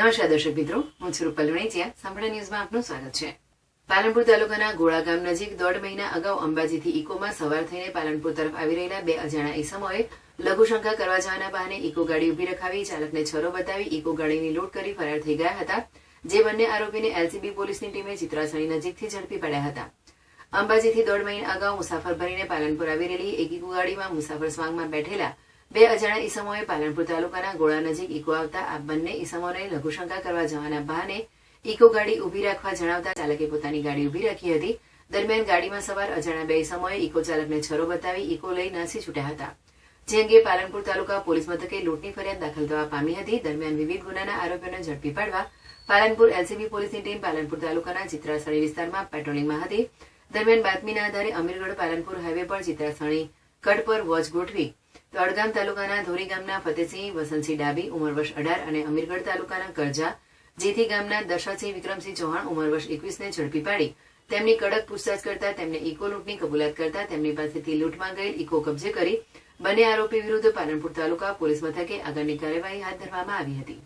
નમસ્કાર દર્શક મિત્રો, હું છું રૂપલ વણેચિયા. સાંભળા ન્યૂઝમાં આપનું સ્વાગત છે. પાલનપુર તાલુકાના ગોળા ગામ નજીક દોઢ મહિના અગાઉ અંબાજીથી ઇકોમાં સવાર થઈને પાલનપુર તરફ આવી રહેલા બે અજાણા ઇસમોએ લઘુશંકા કરવા જવાના બહાને ઇકો ગાડી ઊભી રખાવી, ચાલકને છરો બતાવી, ઇકો ગાડીની લૂંટ કરી ફરાર થઈ ગયા હતા, જે બંને આરોપીને એલસીબી પોલીસની ટીમે ચિત્રાસણી નજીકથી ઝડપી પડ્યા હતા. અંબાજીથી દોઢ મહિના અગાઉ મુસાફર ભરીને પાલનપુર આવી રહેલી એક ઇકો ગાડીમાં મુસાફર સ્વાંગમાં બેઠેલા બે અજાણ્યા ઈસમોએ પાલનપુર તાલુકાના ગોળા નજીક ઇકો આવતા આ બંને ઈસમોને લઘુશંકા કરવા જવાના બહાને ઇકો ગાડી ઊભી રાખવા જણાવતા ચાલકે પોતાની ગાડી ઊભી રાખી હતી. દરમિયાન ગાડીમાં સવાર અજાણ્યા બે ઈસમોએ ઇકો ચાલકને છરો બતાવી ઇકો લઈ નાસી છૂટ્યા હતા. જે અંગે પાલનપુર તાલુકા પોલીસ મથકે લૂંટની ફરિયાદ દાખલ થવા પામી હતી. દરમિયાન વિવિધ ગુનાના આરોપીઓને ઝડપી પાડવા પાલનપુર એલસીબી પોલીસની ટીમ પાલનપુર તાલુકાના ચિત્રાસણી વિસ્તારમાં પેટ્રોલિંગમાં હતી. દરમિયાન બાતમીના આધારે અમીરગઢ પાલનપુર હાઈવે પર ચિત્રાસણી કટ પર વોચ ગોઠવી તળગામ તાલુકાના ધોરી ગામના ફતેસિંહ વસંતસિંહ ડાબી, ઉંમર વર્ષ અઢાર અને અમીરગઢ તાલુકાના કરજા, જેથી ગામના દશાસિંહ વિક્રમસિંહ ચૌહાણ ઉંમર વર્ષ એકવીસને ઝડપી પાડી. તેમની કડક પૂછતાછ કરતા તેમને ઇકો લૂંટની કબૂલાત કરતા તેમની પાસેથી લૂંટમાં ગયેલ ઇકો કબજે કરી. બંને આરોપી વિરુદ્ધ પાલનપુર તાલુકા પોલીસ મથકે આગળની કાર્યવાહી હાથ ધરવામાં આવી હતી.